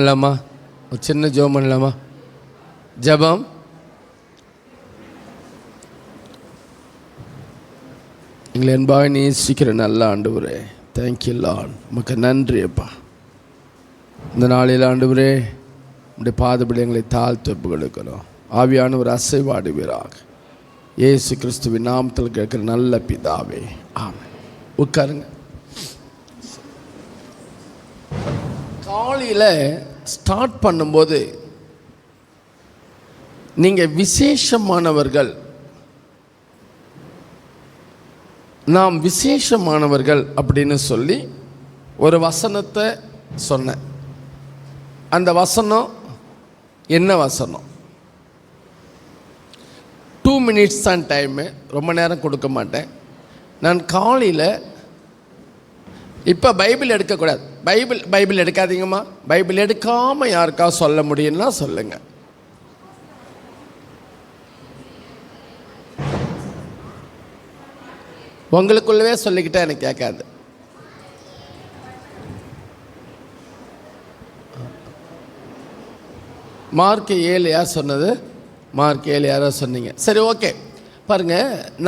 பண்ணலாமா ஒரு சின்ன ஜோம் பண்ணலாமா ஜெபம். எங்களை என்பாக நேசிக்கிற நல்ல ஆண்டவரே தேங்க்யூ லான் உமக்கு நன்றி அப்பா. இந்த நாளில் ஆண்டுவரே உடைய பாதபடி எங்களை தாழ்த்து ஆவியான ஒரு அசைவாடு அசைவாடுவீராக. ஏசு கிறிஸ்துவின் நாமத்தில் கேட்குற நல்ல பிதாவே ஆமாம் உட்காருங்க. காலையில் ஸ்டார்ட் பண்ணும்போது நீங்கள் விசேஷமானவர்கள். நாம் விசேஷமானவர்கள் அப்படின்னு சொல்லி ஒரு வசனத்தை சொன்னேன். அந்த வசனம் என்ன வசனம்? டூ மினிட்ஸ் தான் டைமு ரொம்ப நேரம் கொடுக்க மாட்டேன். நான் காலையில் இப்போ பைபிள் எடுக்கக்கூடாது. Bible Bible எடுக்காதீங்கம்மா. பைபிள் எடுக்காமல் யாருக்கா சொல்ல முடியும்னா சொல்லுங்கள் உங்களுக்குள்ளவே சொல்லிக்கிட்டா எனக்கு கேட்காது. மார்க் ஏழு யார் சொன்னது? மார்க் ஏழு யாரோ சொன்னீங்க. சரி ஓகே. பாருங்க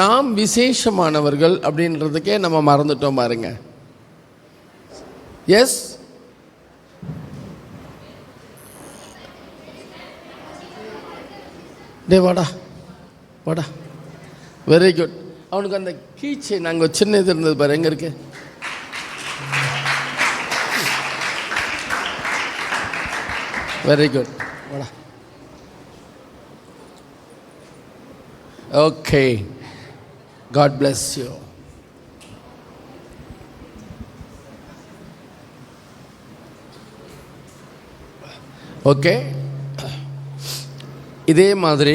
நாம் விசேஷமானவர்கள் அப்படின்றதுக்கே நம்ம மறந்துட்டோம் பாருங்கள் எஸ் டே வாடா. வாடா. வெரி குட் அவனுக்கு அந்த கீச்சை நாங்கள் சின்ன இது இருந்தது பாரு. எங்கே இருக்கு? வெரி குட் வாடா. Okay god bless you okay? இதே மாதிரி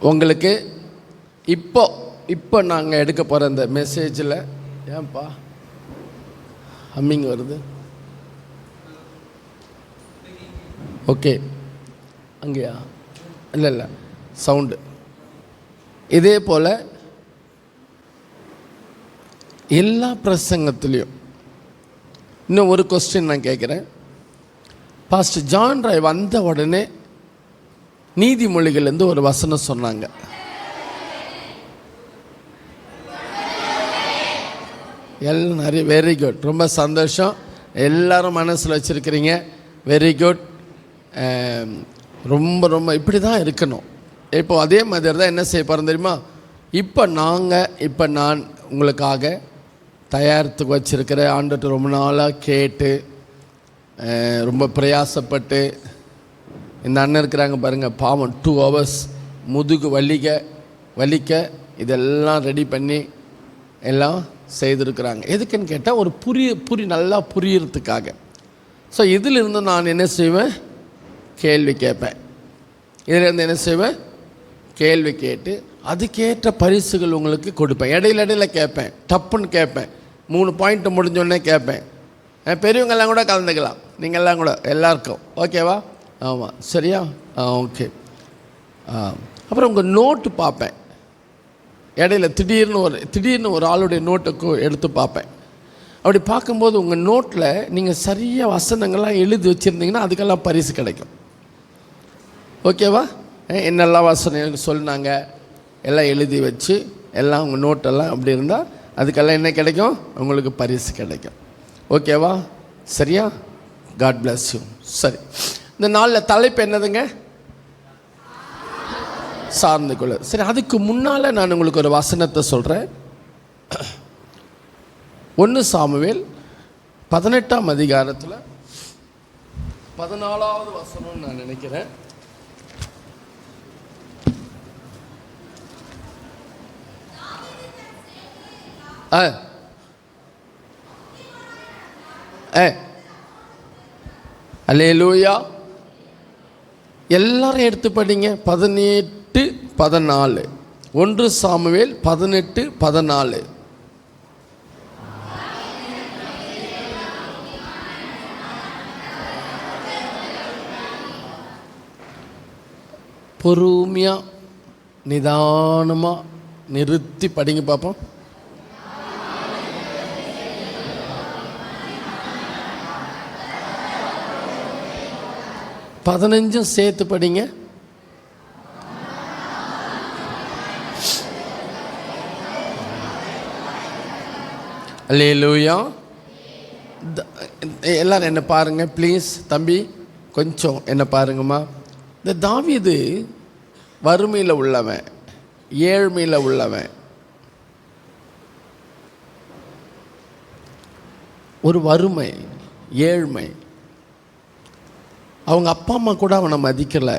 உங்களுக்கு இப்போ இப்போ நாங்கள் எடுக்க போகிற இந்த மெசேஜில் ஏன்பா? ஹம்மிங் வருது. ஓகே. அங்கேயா? இல்லை இல்லை. சவுண்டு இதே போல் எல்லா பிரசங்கத்துலேயும் இன்னும் ஒரு கொஸ்டின் நான் கேட்குறேன் பாஸ்டர் ஜான் ராய் வந்த உடனே நீதிமொழிகள்லேருந்து ஒரு வசனம் சொன்னாங்க. எல்லாம் நிறைய வெரி குட் ரொம்ப சந்தோஷம். எல்லாரும் மனசில் வச்சுருக்கிறீங்க. வெரி குட் um, ரொம்ப ரொம்ப இப்படி தான் இருக்கணும். இப்போ அதே மாதிரி தான் என்ன செய்ய போகிறோம் தெரியுமா? இப்போ நாங்கள் இப்போ நான் உங்களுக்காக தயாரித்து வச்சுருக்கிற ஆண்டுட்டு ரொம்ப நாளாக கேட்டு ரொம்ப பிரயாசப்பட்டு இந்த அண்ணன் இருக்கிறாங்க பாருங்கள் பாவம் டூ ஹவர்ஸ் முதுகு வலிக்க வலிக்க இதெல்லாம் ரெடி பண்ணி எல்லாம் செய்திருக்கிறாங்க. எதுக்குன்னு கேட்டால் ஒரு புரிய புரி நல்லா புரியறதுக்காக. ஸோ இதிலிருந்து நான் என்ன செய்வேன்? கேள்வி கேட்பேன். இதிலிருந்து என்ன செய்வேன்? கேள்வி கேட்டு அதுக்கேற்ற பரிசுகள் உங்களுக்கு கொடுப்பேன். இடையில இடையில கேட்பேன். டப்புன்னு கேட்பேன். மூணு பாயிண்ட் முடிஞ்சோடனே கேட்பேன். பெரியவங்கெல்லாம் கூட கலந்துக்கலாம். நீங்கள்லாம் கூட எல்லாருக்கும். ஓகேவா? ஆமாம் சரியா? ஆ ஓகே. ஆ அப்புறம் உங்கள் நோட்டு பார்ப்பேன். இடையில திடீர்னு ஒரு திடீர்னு ஒரு ஆளுடைய நோட்டுக்கும் எடுத்து பார்ப்பேன். அப்படி பார்க்கும்போது உங்கள் நோட்டில் நீங்கள் சரியாக வசனங்கள்லாம் எழுதி வச்சுருந்தீங்கன்னா அதுக்கெல்லாம் பரிசு கிடைக்கும். ஓகேவா? என்னெல்லாம் வசனம் சொன்னாங்க? எல்லாம் எழுதி வச்சு எல்லாம் உங்கள் நோட்டெல்லாம் அப்படி இருந்தால் அதுக்கெல்லாம் என்ன கிடைக்கும்? உங்களுக்கு பரிசு கிடைக்கும். ஓகேவா? சரியா? காட் பிளஸ் யூ சரி. இந்த நாளில் தலைப்பு என்னதுங்க? சார்ந்து கொள்ள. சரி அதுக்கு முன்னால் நான் உங்களுக்கு ஒரு வசனத்தை சொல்கிறேன் ஒன்று சாமுவேல் பதினெட்டாம் அதிகாரத்தில் பதினாலாவது வசனம்னு நான் நினைக்கிறேன். ஆ. ஆ அலே அல்லேலூயா. எல்லாரும் எடுத்து படிங்க. பதினெட்டு பதினாலு. ஒன்று சாமுவேல் பதினெட்டு பதினாலு. பொறுமையாக நிதானமாக நிறுத்தி படிங்க பார்ப்போம் பதினஞ்சும் சேர்த்து படிங்க. த- எல்லாரும் என்ன பாருங்க ப்ளீஸ் தம்பி கொஞ்சம் என்ன பாருங்கம்மா. இந்த தாவீது வறுமையில் உள்ளவன் ஏழ்மையில் உள்ளவன். ஒரு வறுமை ஏழ்மை. அவங்க அப்பா அம்மா கூட அவனை மதிக்கலை.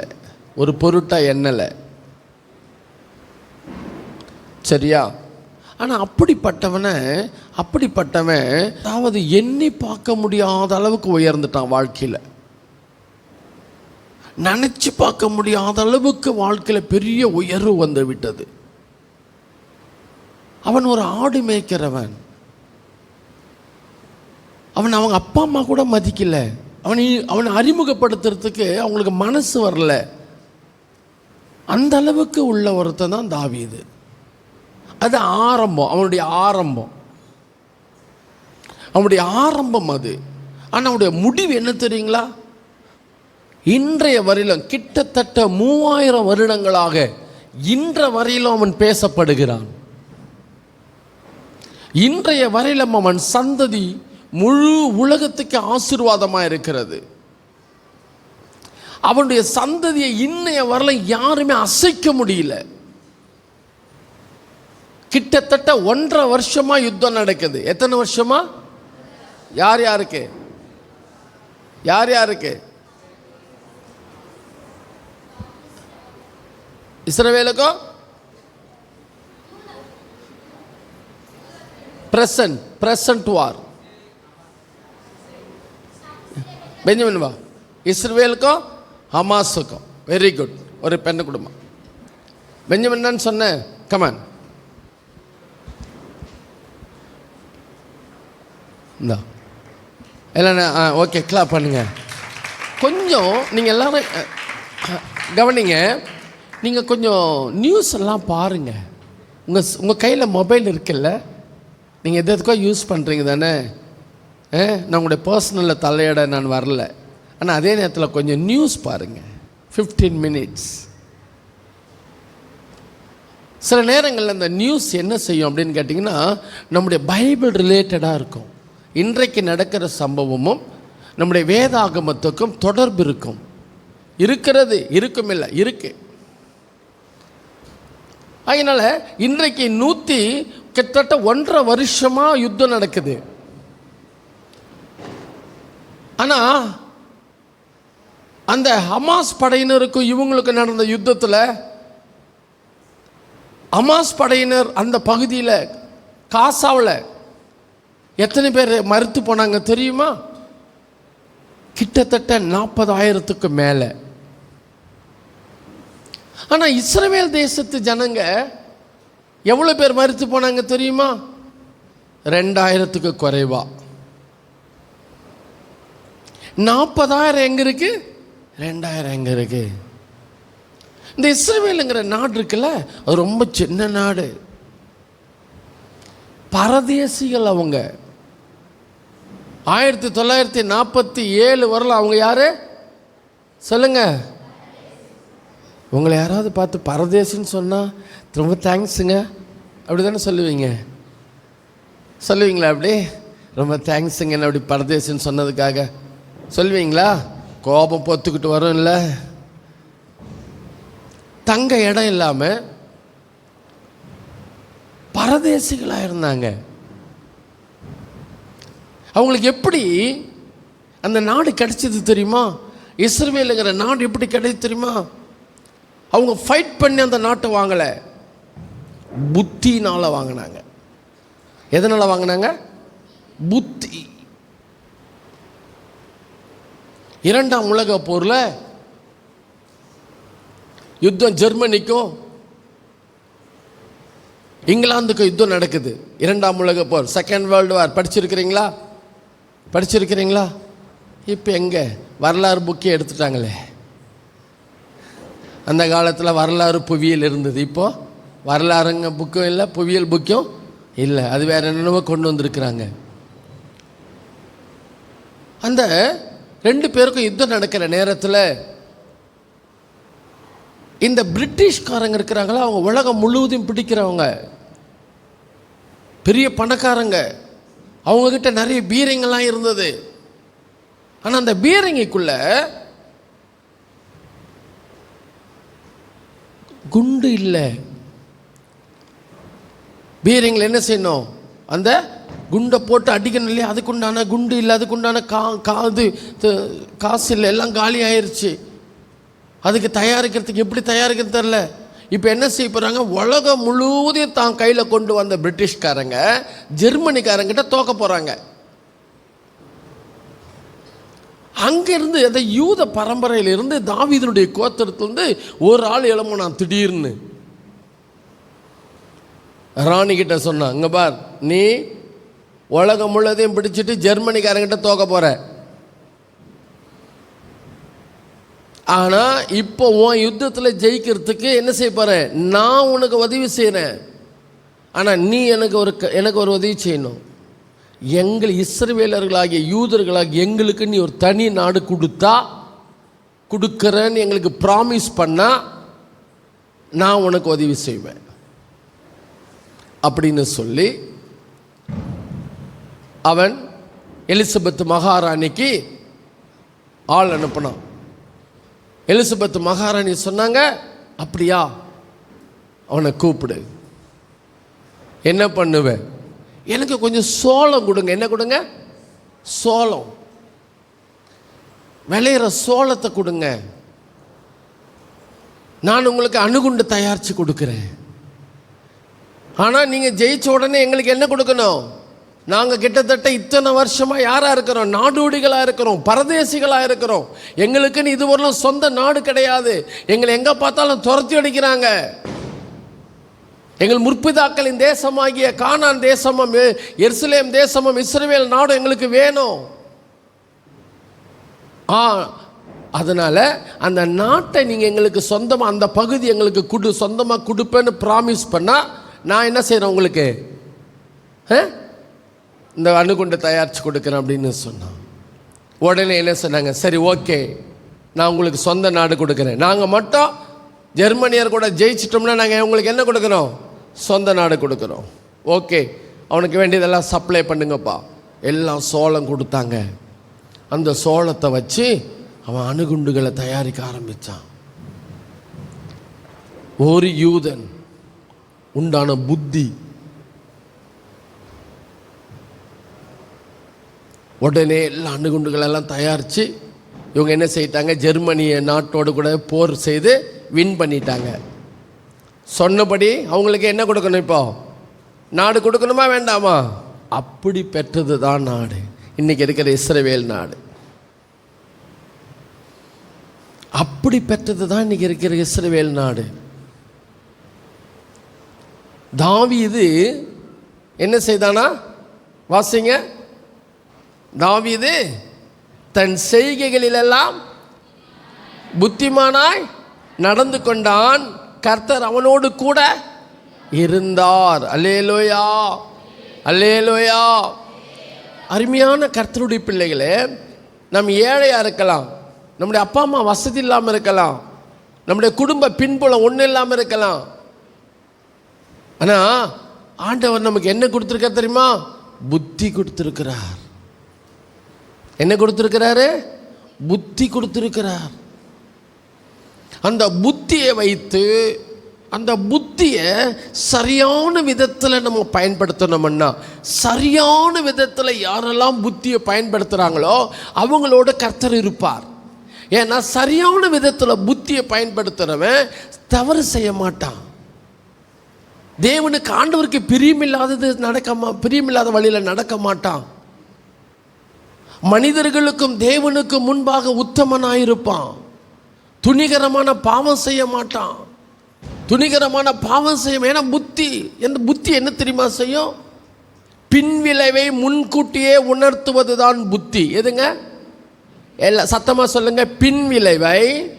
ஒரு பொருட்டாக எண்ணலை. சரியா? ஆனால் அப்படிப்பட்டவனை அப்படிப்பட்டவன் அதாவது எண்ணி பார்க்க முடியாத அளவுக்கு உயர்ந்துட்டான் வாழ்க்கையில். நினச்சி பார்க்க முடியாத அளவுக்கு வாழ்க்கையில் பெரிய உயர்வு வந்து விட்டது. அவன் ஒரு ஆடு மேய்க்கிறவன். அவன் அவங்க அப்பா அம்மா கூட மதிக்கலை. அவனை அவனை அறிமுகப்படுத்துறதுக்கு அவங்களுக்கு மனசு வரல. அந்த அளவுக்கு உள்ள ஒருத்தன் தான் தாவீது. அது ஆரம்பம் அவனுடைய ஆரம்பம். அவனுடைய ஆரம்பம் அது. ஆனால் அவனுடைய முடிவு என்ன தெரியுங்களா? இன்றைய வரையிலும் கிட்டத்தட்ட மூவாயிரம் வருடங்களாக இன்ற வரையிலும் அவன் பேசப்படுகிறான். இன்றைய வரையிலும் அவன் சந்ததி முழு உலகத்துக்கு ஆசீர்வாதமாக இருக்கிறது. அவனுடைய சந்ததியை இன்னைய வரல யாருமே அசைக்க முடியல. கிட்டத்தட்ட ஒன்றரை வருஷமா யுத்தம் நடக்குது. எத்தனை வருஷமா? யார் யாருக்கு? யார் யாருக்கு? இஸ்ரவேலுக்கோ? Present present war. பெஞ்சமின் வா. இஸ்ரேலுக்கும் ஹமாஸுக்கும் வெரி குட் ஒரு பெண்ணு குடும்பம். பெஞ்சமின்னு சொன்னேன் கமான் இந்தா. இல்லைண்ணா ஆ ஓகே கிளாப் பண்ணுங்க. கொஞ்சம் நீங்கள் எல்லோரும் கவனிங்க. நீங்கள் கொஞ்சம் நியூஸ் எல்லாம் பாருங்கள் உங்கள் உங்கள் கையில் மொபைல் இருக்குல்ல? நீங்கள் எது எதுக்கோ யூஸ் பண்ணுறீங்க தானே? நான் உங்களுடைய பர்சனலில் தலையிட நான் வரல. ஆனால் அதே நேரத்தில் கொஞ்சம் நியூஸ் பாருங்கள் ஃபிஃப்டீன் மினிட்ஸ் சில நேரங்களில் அந்த நியூஸ் என்ன செய்யும் அப்படின்னு கேட்டிங்கன்னா நம்முடைய பைபிள் ரிலேட்டடாக இருக்கும். இன்றைக்கு நடக்கிற சம்பவமும் நம்முடைய வேதாகமத்துக்கும் தொடர்பு இருக்கும். இருக்கிறது இருக்கும் இல்லை இருக்கு. அதனால் இன்றைக்கு நூற்றி கிட்டத்தட்ட ஒன்றரை வருஷமாக யுத்தம் நடக்குது. ஆனால் அந்த ஹமாஸ் படையினருக்கும் இவங்களுக்கும் நடந்த யுத்தத்தில் ஹமாஸ் படையினர் அந்த பகுதியில் காசாவில் எத்தனை பேர் மறுத்து போனாங்க தெரியுமா? கிட்டத்தட்ட நாற்பதாயிரத்துக்கு மேலே. ஆனால் இஸ்ரேல் தேசத்து ஜனங்க எவ்வளோ பேர் மறுத்து போனாங்க தெரியுமா? ரெண்டாயிரத்துக்கு குறைவா. நாற்பதாயிரம் எங்கே இருக்கு? ரெண்டாயிரம் எங்கே இருக்கு? இந்த இஸ்ரேலுங்கிற நாடு இருக்குல்ல அது ரொம்ப சின்ன நாடு. பரதேசிகள் அவங்க. ஆயிரத்தி தொள்ளாயிரத்தி நாற்பத்தி ஏழு வரல அவங்க யாரு? சொல்லுங்க. உங்களை யாராவது பார்த்து பரதேசின்னு சொன்னால் ரொம்ப தேங்க்ஸுங்க அப்படி தானே சொல்லுவீங்க? சொல்லுவீங்களா அப்படி? ரொம்ப தேங்க்ஸுங்க என்ன அப்படி பரதேசின்னு சொன்னதுக்காக. சொல்லுவீங்களா கோபம் பொத்துக்கிட்டு வரும் இல்லை தங்க இடம் இல்லாமல் பரதேசிகளாக இருந்தாங்க. அவங்களுக்கு எப்படி அந்த நாடு கிடைச்சது தெரியுமா? இஸ்ரேலுங்கிற நாடு எப்படி கிடைச்சது தெரியுமா? அவங்க ஃபைட் பண்ணி அந்த நாட்டை வாங்கலை. புத்தினால் வாங்கினாங்க. எதனால் வாங்கினாங்க? புத்தி. இரண்டாம் உலக போரில் யுத்தம் ஜெர்மனிக்கும் இங்கிலாந்துக்கும் யுத்தம் நடக்குது. இரண்டாம் உலக போர் செகண்ட் வேர்ல்டு வார் படிச்சிருக்கிறீங்களா? படிச்சிருக்கிறீங்களா? இப்போ எங்கே? வரலாறு புக்கே எடுத்துட்டாங்களே. அந்த காலத்தில் வரலாறு புவியியல் இருந்தது. இப்போது வரலாறுங்க புக்கும் இல்லை புவியியல் புக்கும் இல்லை. அது வேறு என்னென்னவோ கொண்டு வந்திருக்கிறாங்க. அந்த ரெண்டு பேருக்கும் யுத்தம் நடக்கிற நேரத்தில். இந்த பிரிட்டிஷ்காரங்க இருக்கிறாங்களா? அவங்க உலகம் முழுவதும் பிடிக்கிறவங்க. பெரிய பணக்காரங்க. அவங்கக்கிட்ட நிறைய பீரங்கெல்லாம் இருந்தது. ஆனால் அந்த பீரங்கிக்குள்ள குண்டு இல்லை. பீரங்கில் என்ன செய்யணும்? அந்த குண்டை போட்டு அடிக்கணும் இல்லையா? அதுக்குண்டான குண்டு இல்லை அதுக்குண்டான கா காது காசு இல்லை எல்லாம் காலி ஆயிடுச்சு அதுக்கு தயாரிக்கிறதுக்கு எப்படி தயாரிக்கிறது தெரில. இப்போ என்ன செய்ய போகிறாங்க உலகம் முழுவதையும் தான் கையில் கொண்டு வந்த பிரிட்டிஷ்காரங்க ஜெர்மனிக்காரங்கிட்ட தோக்க போகிறாங்க அங்கேருந்து அந்த யூத பரம்பரையிலிருந்து தாவிதனுடைய கோத்திரத்துலேருந்து ஒரு ஆள் எழும்புனான் திடீர்னு. ராணி கிட்ட சொன்னான் இங்கே பார் நீ உலகம் முழுவதையும் பிடிச்சிட்டு ஜெர்மனிக்காரங்கிட்ட தோக்க போகிற ஆனால் இப்போ உன் யுத்தத்தில் ஜெயிக்கிறதுக்கு என்ன செய்ய போகிறேன் நான் உனக்கு உதவி செய்கிறேன் ஆனால் நீ எனக்கு ஒரு க- எனக்கு ஒரு உதவி செய்யணும். எங்கள் இஸ்ரவேலர்களாகிய யூதர்களாகிய எங்களுக்கு நீ ஒரு தனி நாடு கொடுத்தா கொடுக்குறேன்னு எங்களுக்கு ப்ராமிஸ் பண்ணால் நான் உனக்கு உதவி செய்வேன். அப்படின்னு சொல்லி அவன் எலிசபெத் மகாராணிக்கு ஆள் அனுப்பினான். எலிசபெத் மகாராணி சொன்னாங்க அப்படியா? அவனை கூப்பிடு. என்ன பண்ணுவேன் எனக்கு கொஞ்சம் சோளம் கொடுங்க. என்ன கொடுங்க? சோளம். விளையிற சோளத்தை கொடுங்க. நான் உங்களுக்கு அணுகுண்டு தயாரித்து கொடுக்குறேன். ஆனால் நீங்கள் ஜெயிச்ச உடனே எங்களுக்கு என்ன கொடுக்கணும்? நாங்கள் கிட்டத்தட்ட இத்தனை வருஷமாக யாராக இருக்கிறோம்? நாடோடிகளாக இருக்கிறோம். பரதேசிகளாக இருக்கிறோம். எங்களுக்குன்னு இதுவரையிலும் சொந்த நாடு கிடையாது. எங்களை எங்கே பார்த்தாலும் துரத்தி அடிக்கிறாங்க. எங்கள் முற்பிதாக்களின் தேசமாகிய கானான் தேசமும் எருசலேம் தேசமும் இஸ்ரேல் நாடும் எங்களுக்கு வேணும். ஆ அதனால் அந்த நாட்டை நீங்கள் எங்களுக்கு சொந்தமாக அந்த பகுதி எங்களுக்கு கொடு சொந்தமாக கொடுப்பேன்னு ப்ராமிஸ் பண்ணால் நான் என்ன செய்கிறேன் உங்களுக்கு? ஆ? இந்த அணுகுண்டை தயாரித்து கொடுக்குறேன் அப்படின்னு சொன்னான். உடனே என்ன சொன்னாங்க? சரி ஓகே. நான் உங்களுக்கு சொந்த நாடு கொடுக்குறேன். நாங்கள் மட்டும் ஜெர்மனியர் கூட ஜெயிச்சிட்டோம்னா நாங்கள் உங்களுக்கு என்ன கொடுக்குறோம்? சொந்த நாடு கொடுக்குறோம். ஓகே. அவனுக்கு வேண்டியதெல்லாம் சப்ளை பண்ணுங்கப்பா. எல்லாம் சோளம் கொடுத்தாங்க. அந்த சோளத்தை வச்சு அவன் அணுகுண்டுகளை தயாரிக்க ஆரம்பித்தான் ஒரு யூதன் உண்டான புத்தி உடனே எல்லா அணுகுண்டுகளெல்லாம் தயாரித்து இவங்க என்ன செய்யிட்டாங்க? ஜெர்மனிய நாட்டோடு கூட போர் செய்து வின் பண்ணிட்டாங்க. சொன்னபடி அவங்களுக்கு என்ன கொடுக்கணும் இப்போ? நாடு கொடுக்கணுமா வேண்டாமா? அப்படி பெற்றது தான் நாடு. இன்றைக்கி இருக்கிற இஸ்ரவேல் நாடு. அப்படி பெற்றது தான் இன்னைக்கு இருக்கிற இஸ்ரவேல் நாடு. தாவி இது என்ன செய்தானா? வாசிங்க. தாவிது தன் செய்கைகளிலெல்லாம் புத்திமானாய் நடந்து கொண்டான். கர்த்தர் அவனோடு கூட இருந்தார். அல்லேலோயா. அல்லேலோயா. அருமையான கர்த்தருடைய பிள்ளைகளே நம் ஏழையாக இருக்கலாம் நம்முடைய அப்பா அம்மா வசதி இல்லாமல் இருக்கலாம் நம்முடைய குடும்ப பின்புலம் ஒன்றும் இல்லாமல் இருக்கலாம். ஆனால் ஆண்டவர் நமக்கு என்ன கொடுத்துருக்கார் தெரியுமா? புத்தி கொடுத்துருக்கிறார். என்ன கொடுத்துருக்கிறாரு? புத்தி கொடுத்துருக்கிறார். அந்த புத்தியை வைத்து அந்த புத்தியை சரியான விதத்தில் நம்ம பயன்படுத்தணும்னா சரியான விதத்தில் யாரெல்லாம் புத்தியை பயன்படுத்துகிறாங்களோ அவங்களோட கர்த்தர் இருப்பார். ஏன்னா சரியான விதத்தில் புத்தியை பயன்படுத்துகிறவன் தவறு செய்ய மாட்டான். தேவனுக்கு ஆண்டவருக்கு பிரியமில்லாதது நடக்க மா பிரியமில்லாத வழியில் நடக்க மாட்டான். மனிதர்களுக்கும் தேவனுக்கும் முன்பாக உத்தமனாயிருப்பான். துணிகரமான பாவம் செய்ய மாட்டான். துணிகரமான பாவம் செய்ய ஏன்னா புத்தி எந்த புத்தி என்ன தெரியுமா செய்யும்? பின்விளைவை முன்கூட்டியே உணர்த்துவது தான் புத்தி. எதுங்க? எல்லா சத்தமாக சொல்லுங்க. பின்விளைவை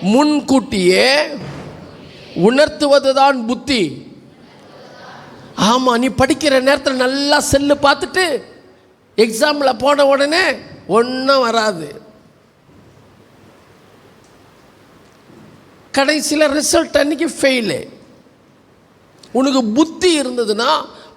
முன்கூட்டியே உணர்த்துவது தான் புத்தி. ஆமாம் நீ படிக்கிற நேரத்தில் நல்லா செல்லு பார்த்துட்டு எக்ஸாமில் போன உடனே ஒன்றும் வராது. கடைசியில் ரிசல்ட் அன்றைக்கி ஃபெயிலு உனக்கு புத்தி இருந்ததுன்னா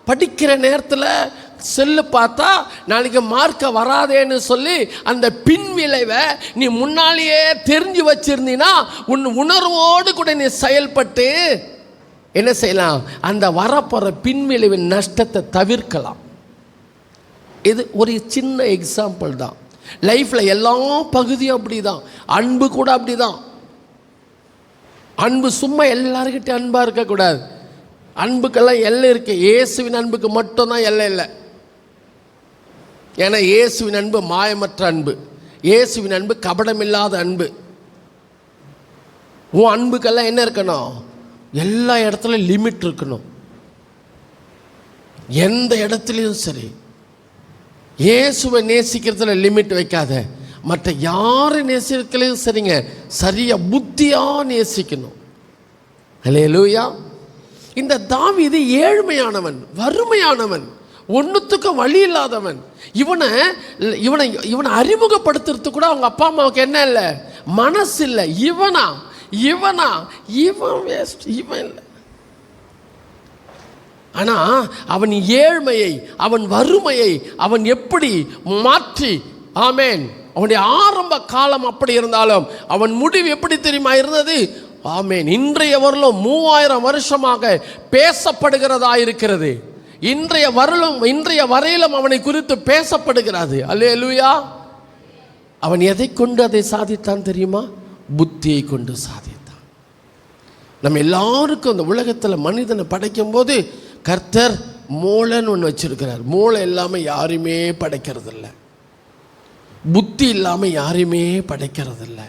படிக்கிற நேரத்தில் செல்லு பார்த்தா நாளைக்கு மார்க்கை வராதேன்னு சொல்லி அந்த பின் விளைவை நீ முன்னாலேயே தெரிஞ்சு வச்சிருந்தீன்னா உன் உணர்வோடு கூட நீ செயல்பட்டு என்ன செய்யலாம்? அந்த வரப்போகிற பின்விளைவின் நஷ்டத்தை தவிர்க்கலாம். இது ஒரு சின்ன எக்ஸாம்பிள் தான். லைஃப்பில் எல்லா பகுதியும் அப்படி தான் அன்பு கூட அப்படி தான் அன்பு சும்மா எல்லாருக்கிட்டையும் அன்பாக இருக்கக்கூடாது. அன்புக்கெல்லாம் எல்லை இருக்கு. இயேசுவின் அன்புக்கு மட்டும்தான் எல்லை இல்லை. ஏன்னா இயேசுவின் அன்பு மாயமற்ற அன்பு. இயேசுவின் அன்பு கபடமில்லாத அன்பு. உன் அன்புக்கெல்லாம் என்ன இருக்கணும்? எல்லா இடத்துலையும் லிமிட் இருக்கணும். எந்த இடத்துலையும் சரி. இயேசுவை நேசிக்கிறதுல லிமிட் வைக்காத. மற்ற யார் நேசிக்கலையும் சரிங்க சரியா புத்தியாக நேசிக்கணும். அல்லேலூயா இந்த தாவீது ஏழ்மையானவன் வறுமையானவன் ஒன்றுத்துக்கும் வழி இல்லாதவன். இவனை இவனை இவனை அறிமுகப்படுத்துறதுக்கு கூட அவங்க அப்பா அம்மாவுக்கு என்ன இல்லை? மனசு இல்லை இவனா இவனா இவன் வேஸ்ட் இவன் இல்லை. ஆனா அவன் ஏழ்மையை அவன் வறுமையை அவன் எப்படி மாற்றி ஆமேன். அவனுடைய ஆரம்ப காலம் அப்படி இருந்தாலும் அவன் முடிவு எப்படி தெரியுமா இருந்தது? ஆமேன். இன்றைய வரலும் மூவாயிரம் வருஷமாக பேசப்படுகிறதா இருக்கிறது. இன்றைய வரலும் இன்றைய வரையிலும் அவனை குறித்து பேசப்படுகிறது. அல்லேலூயா. அவன் எதை கொண்டு அதை சாதித்தான் தெரியுமா? புத்தியை கொண்டு சாதித்தான். நம்ம எல்லாருக்கும் அந்த உலகத்தில் மனிதனை படைக்கும் போது கர்த்தர் மூளைன்னு ஒன்று வச்சிருக்கிறார். மூளை இல்லாமல் யாருமே படைக்கிறதில்ல. புத்தி இல்லாமல் யாரையுமே படைக்கிறதில்ல.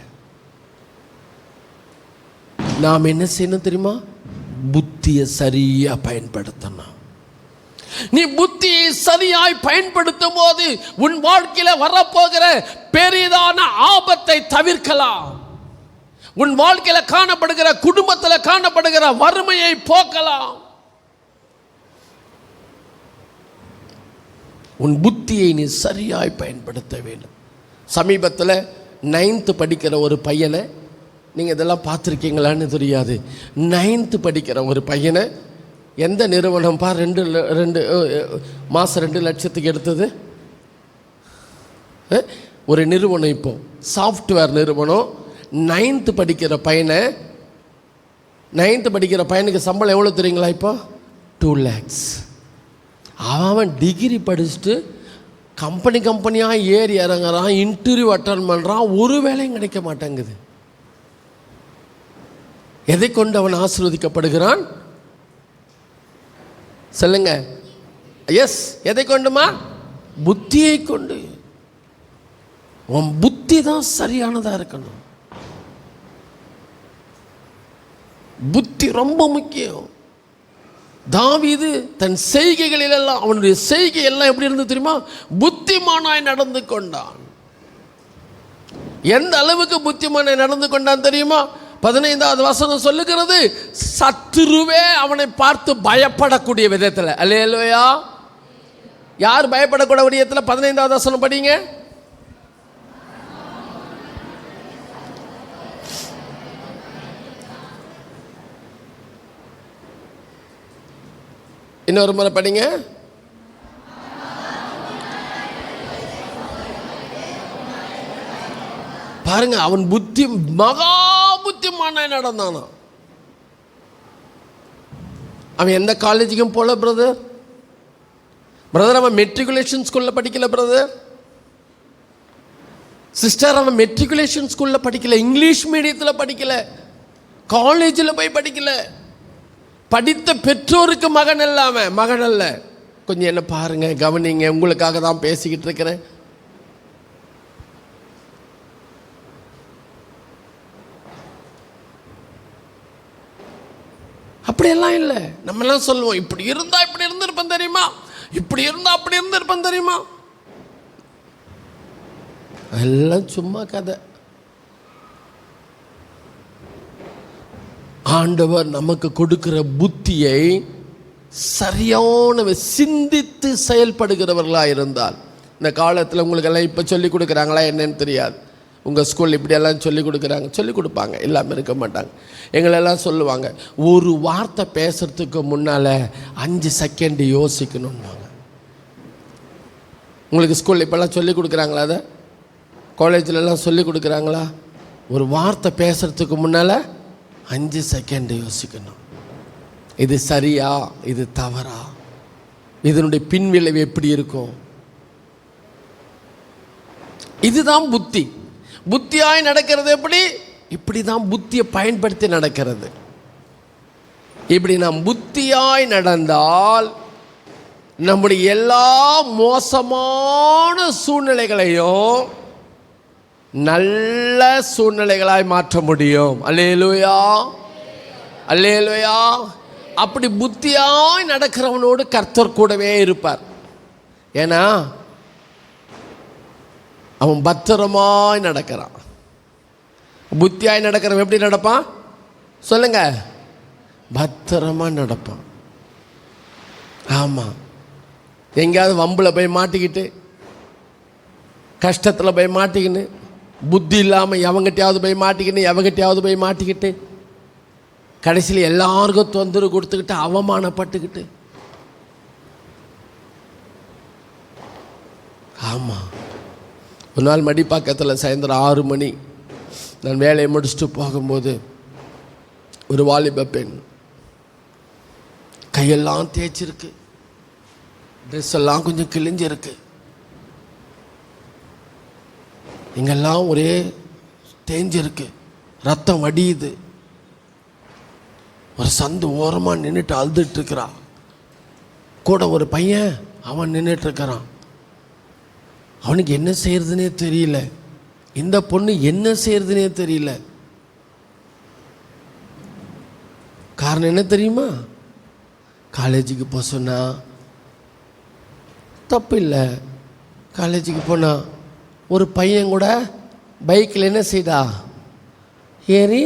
நாம் என்ன செய்யணும் தெரியுமா? புத்தியை சரியாக பயன்படுத்தணும். நீ புத்தியை சரியாய் பயன்படுத்தும் போது உன் வாழ்க்கையில வரப்போகிற பெரிதான ஆபத்தை தவிர்க்கலாம். உன் வாழ்க்கையில காணப்படுகிற குடும்பத்தில் காணப்படுகிற வறுமையை போக்கலாம். உன் புத்தியை நீ சரியாய் பயன்படுத்த வேண்டும். சமீபத்தில் நைன்த்து படிக்கிற ஒரு பையனை நீங்கள் இதெல்லாம் பார்த்துருக்கீங்களான்னு தெரியாது. நைன்த்து படிக்கிற ஒரு பையனை எந்த நிறுவனம்ப்பா ரெண்டு ரெண்டு மாதம் ரெண்டு லட்சத்துக்கு எடுத்தது? ஒரு நிறுவனம் இப்போ. சாஃப்ட்வேர் நிறுவனம். நைன்த்து படிக்கிற பையனை நைன்த்து படிக்கிற பையனுக்கு சம்பளம் எவ்வளோ தெரியுங்களா இப்போ? டூ லேக்ஸ் அவன் டிகிரி படிச்சுட்டு கம்பெனி கம்பெனியாக ஏறி இறங்குறான் இன்டர்வியூ அட்டன் பண்ணுறான் ஒரு வேலையும் கிடைக்க மாட்டேங்குது. எதை கொண்டு அவன் ஆசீர்வதிக்கப்படுகிறான்? சொல்லுங்க. எஸ் எதை கொண்டுமா? புத்தியை கொண்டு. உன் புத்தி தான் சரியானதாக இருக்கணும். புத்தி ரொம்ப முக்கியம். தாவீது தன் செய்கைகளில் எல்லாம் அவனுடைய செய்கை எல்லாம் எப்படி இருந்தது தெரியுமா? புத்திமானாய் நடந்து கொண்டான். எந்த அளவுக்கு புத்திமானாய் நடந்து கொண்டான் தெரியுமா? பதினைந்தாவது வசனம் சொல்லுகிறது சத்துருவே அவனை பார்த்து பயப்படக்கூடிய விதத்தில். அல்லையா யார் பயப்படக்கூடிய விதத்தில் பதினைந்தாவது வசனம் படிங்க. இன்னொரு முறை படிங்க. பாருங்க அவன் புத்தி மகா புத்திமான நடந்தானா? அவன் எந்த காலேஜுக்கும் போல பிரதர் பிரதர் அவன் மெட்ரிகுலேஷன் ஸ்கூல்ல படிக்கல பிரதர் சிஸ்டர் அவன் மெட்ரிகுலேஷன் ஸ்கூல்ல படிக்கல இங்கிலீஷ் மீடியத்தில் படிக்கல காலேஜில் போய் படிக்கல. படித்த பெற்றோருக்கு மகன் இல்லாமல் மகன் அல்ல. கொஞ்சம் என்ன பாருங்க கவனிங்க உங்களுக்காக தான் பேசிக்கிட்டு இருக்கிறேன். அப்படியெல்லாம் இல்லை. நம்மெல்லாம் சொல்லுவோம் இப்படி இருந்தா இப்படி இருந்திருப்பேன் தெரியுமா? இப்படி இருந்தா அப்படி இருந்திருப்பேன் தெரியுமா? எல்லாம் சும்மா கதை. ஆண்டவர் நமக்கு கொடுக்கிற புத்தியை சரியான சிந்தித்து செயல்படுகிறவர்களாக இருந்தால். இந்த காலத்தில் உங்களுக்கெல்லாம் இப்போ சொல்லிக் கொடுக்குறாங்களா என்னன்னு தெரியாது. உங்கள் ஸ்கூலில் இப்படியெல்லாம் சொல்லிக் கொடுக்குறாங்க. சொல்லிக் கொடுப்பாங்க. எல்லாமே இருக்க மாட்டாங்க. எங்களெல்லாம் சொல்லுவாங்க ஒரு வார்த்தை பேசுகிறதுக்கு முன்னால் அஞ்சு செகண்டு யோசிக்கணும்பாங்க. உங்களுக்கு ஸ்கூலில் இப்போல்லாம் சொல்லிக் கொடுக்குறாங்களா அதை? காலேஜிலலாம் சொல்லிக் கொடுக்குறாங்களா? ஒரு வார்த்தை பேசுகிறதுக்கு முன்னால் அஞ்சு செகண்ட் யோசிக்கணும். இது சரியா இது தவறா? இதனுடைய பின்விளைவு எப்படி இருக்கும்? இதுதான் புத்தி. புத்தியாய் நடக்கிறது எப்படி? இப்படி தான் புத்தியை பயன்படுத்தி நடக்கிறது. இப்படி நாம் புத்தியாய் நடந்தால் நம்முடைய எல்லா மோசமான சூழ்நிலைகளையும் நல்ல சூழ்நிலைகளாய் மாற்ற முடியும். அல்லேலுயா. அல்லேலுயா. அப்படி புத்தியாய் நடக்கிறவனோடு கர்த்தர் கூடவே இருப்பார். ஏன்னா அவன் பத்திரமாய் நடக்கிறான். புத்தியாய் நடக்கிறவன் எப்படி நடப்பான்? சொல்லுங்க. பத்திரமா நடப்பான். ஆமாம் எங்கேயாவது வம்பில் போய் மாட்டிக்கிட்டு கஷ்டத்தில் போய் மாட்டிக்கின்னு புத்தி இல்லாமல் எவங்கிட்டையாவது போய் மாட்டிக்கிட்டு எவங்கிட்டையாவது போய் மாட்டிக்கிட்டு கடைசியில் எல்லாருக்கும் தொந்தரவு கொடுத்துக்கிட்டு அவமானப்பட்டுக்கிட்டு. ஆமாம் ஒரு நாள் மடிப்பாக்கத்தில் சாயந்தரம் ஆறு மணி நான் வேலையை முடிச்சுட்டு போகும்போது ஒரு வாலிப பெண் கையெல்லாம் தேய்ச்சிருக்கு. ட்ரெஸ் எல்லாம் கொஞ்சம் கிழிஞ்சிருக்கு. இங்கெல்லாம் ஒரே தேஞ்சிருக்கு ரத்தம் வடியுது. ஒரு சந்து ஓரமாக நின்றுட்டு அழுதுட்டுருக்கிறா. கூட ஒரு பையன் அவன் நின்றுட்டு இருக்கிறான் அவனுக்கு என்ன செய்யறதுனே தெரியல. இந்த பொண்ணு என்ன செய்யறதுனே தெரியல. காரணம் என்ன தெரியுமா? காலேஜுக்கு போக சொன்னா தப்பு இல்லை. காலேஜுக்கு போனால் ஒரு பையன் கூட பைக்கில் என்ன செய்தா? ஏறி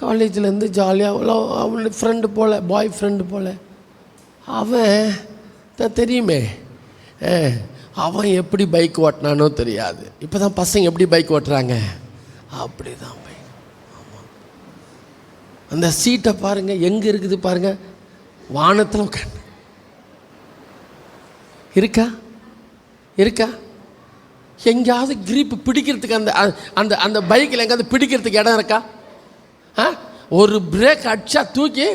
காலேஜ்லேருந்து ஜாலியாக அவ்வளோ அவனுக்கு ஃப்ரெண்டு போல் பாய் ஃப்ரெண்டு போல். அவன் தான் தெரியுமே? அவன் எப்படி பைக் ஓட்டினானோ தெரியாது. இப்போ தான் பசங்க எப்படி பைக் ஓட்டுறாங்க? அப்படி தான் பைக் அந்த சீட்டை பாருங்கள் எங்கே இருக்குது பாருங்கள் வானத்தில் உட்காந்து இருக்கா? இருக்கா? எங்கேயாவது கிரிப்பு பிடிக்கிறதுக்கு அந்த அந்த அந்த பைக்கில் எங்கேயாவது பிடிக்கிறதுக்கு இடம் இருக்கா? ஆ? ஒரு பிரேக் அடிச்சா தூக்கி.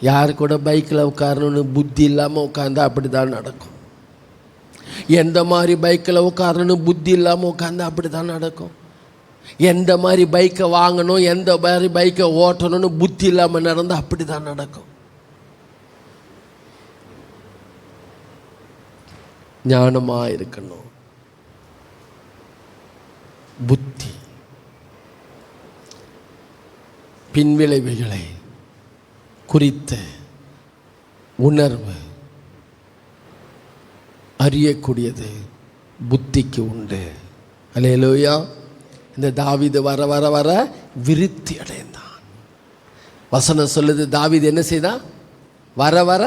யார் கூட பைக்கில் உட்காரணும்னு புத்தி இல்லாமல் உட்காந்தா அப்படி தான் நடக்கும். எந்த மாதிரி பைக்கில் உட்காரணும்னு புத்தி இல்லாமல் உட்காந்தா அப்படி தான் நடக்கும். எந்த மாதிரி பைக்கை வாங்கணும் எந்த மாதிரி பைக்கை ஓட்டணும்னு புத்தி இல்லாமல் நடந்தால் அப்படி தான் நடக்கும். ஞானமாக இருக்கணும் புத்தி. பின்விளைவுகளை குறித்த உணர்வு அறியக்கூடியது புத்திக்கு உண்டு. அலையலோயா இந்த தாவிது வர வர வர விருத்தி அடைந்தான். வசனம் சொல்லுது தாவிது என்ன செய்தான்? வர வர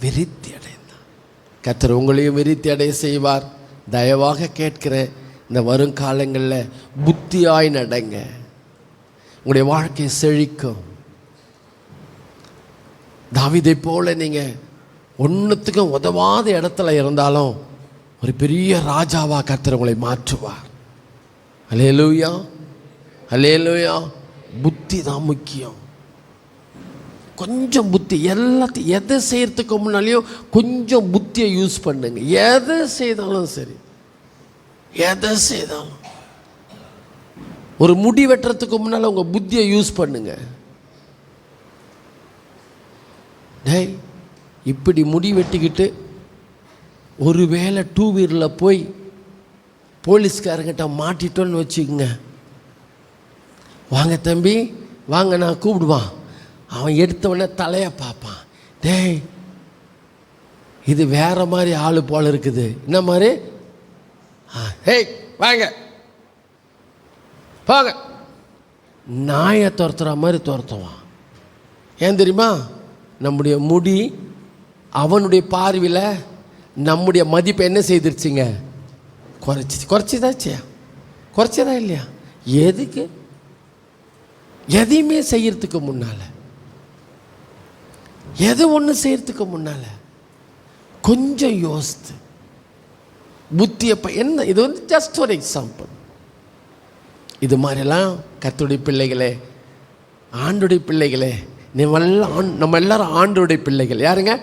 விருத்தி அடை கர்த்தர் உங்களையும் விரித்தி அடைய செய்வார். தயவாக கேட்கிற இந்த வருங்காலங்களில் புத்தியாய் நடங்க. உங்களுடைய வாழ்க்கை செழிக்கும். தாவிதை போல நீங்கள் ஒன்றுத்துக்கும் உதவாத இடத்துல இருந்தாலும் ஒரு பெரிய ராஜாவாக கர்த்தர் உங்களை மாற்றுவார். அலேலூயா அலேலூயா புத்தி தான் முக்கியம். கொஞ்சம் புத்தி எல்லாத்தையும் எதை செய்கிறதுக்கு முன்னாலேயும் கொஞ்சம் புத்தியை யூஸ் பண்ணுங்க. எதை செய்தாலும் சரி. எதை செய்தாலும். ஒரு முடி வெட்டுறதுக்கு முன்னால் உங்கள் புத்தியை யூஸ் பண்ணுங்க. டேய் இப்படி முடி வெட்டிக்கிட்டு ஒருவேளை டூ வீலரில் போய் போலீஸ்காரங்கிட்ட மாட்டிட்டோன்னு வச்சுக்கோங்க. வாங்க தம்பி வாங்க நான் கூப்பிடுவான். அவன் எடுத்தவொடனே தலையை பார்ப்பான். டேய் இது வேற மாதிரி ஆள் போல இருக்குது. என்ன மாதிரி? ஆ, ஹேய் வாங்க. போங்க. நாயை துரத்துற மாதிரி துரத்துவான். ஏன் தெரியுமா? நம்முடைய முடி அவனுடைய பார்வையில் நம்முடைய மதிப்பை என்ன செய்திருச்சிங்க? குறைச்சி குறைச்சிதாச்சியா குறைச்சதா இல்லையா? எதுக்கு? எதையுமே செய்யறதுக்கு முன்னால். எது ஒன்று செய்கிறதுக்கு முன்னால் கொஞ்சம் யோசித்து. புத்தியை ப என்ன இது வந்து ஜஸ்ட் ஒரு எக்ஸாம்பிள் இது மாதிரிலாம் கத்துடைய பிள்ளைகளே ஆண்டுடைய பிள்ளைகளே நீவெல்லாம் ஆண் நம்ம எல்லாரும் ஆண்டுடைய பிள்ளைகள். யாருங்க?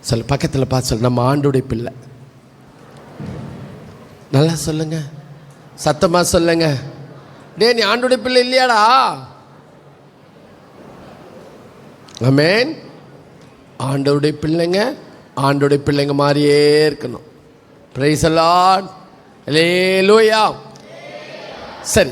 சொல்லு பக்கத்தில் பார்த்து சொல்லு நம்ம ஆண்டுடைய பிள்ளை. நல்லா சொல்லுங்க. சத்தமாக சொல்லுங்க. டே நீ ஆண்டுடைய பிள்ளை இல்லையாடா? அமேன் ஆண்டவருடைய பிள்ளைங்க ஆண்டோடைய பிள்ளைங்க மாதிரியே இருக்கணும். பிரைஸ் லே லோயா சரி.